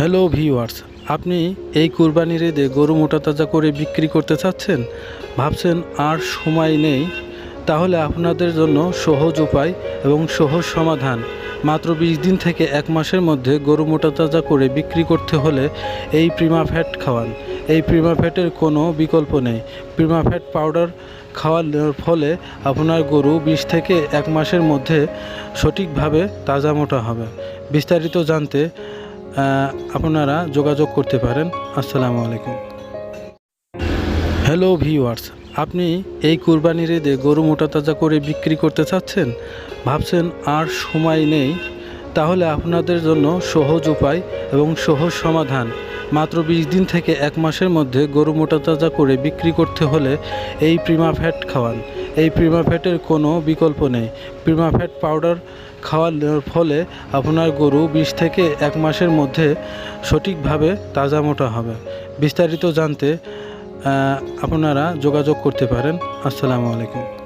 Hello viewers আপনি এই কুরবানির ঈদে গরু মোটা তাজা করে বিক্রি করতে চাচ্ছেন? ভাবছেন আর সময় নেই? তাহলে আপনাদের জন্য সহজ উপায় এবং সহজ সমাধান। মাত্র বিশ দিন থেকে এক মাসের মধ্যে গরু মোটা তাজা করে বিক্রি করতে হলে এই প্রিমা ফ্যাট খাওয়ান। এই প্রিমা ফ্যাটের কোনো বিকল্প নেই। প্রিমা ফ্যাট পাউডার খাওয়ার ফলে আপনার গরু বিশ থেকে এক মাসের মধ্যে সঠিকভাবে তাজা মোটা হবে। বিস্তারিত জানতে আপনারা যোগাযোগ করতে পারেন। আসসালামু আলাইকুম। হ্যালো ভিউয়ার্স আপনি এই কুরবানির ঈদে গরু মোটা তাজা করে বিক্রি করতে চাচ্ছেন? ভাবছেন আর সময় নেই? তাহলে আপনাদের জন্য সহজ উপায় এবং সহজ সমাধান। মাত্র বিশ দিন থেকে এক মাসের মধ্যে গরু মোটা তাজা করে বিক্রি করতে হলে এই প্রিমা ফ্যাট খাওয়ান। এই প্রিমা ফ্যাটের কোনো বিকল্প নেই। প্রিমা ফ্যাট পাউডার খাওয়ার ফলে আপনার গরু বিশ থেকে এক মাসের মধ্যে সঠিকভাবে তাজা মোটা হবে। বিস্তারিত জানতে আপনারা যোগাযোগ করতে পারেন। আসসালামু আলাইকুম।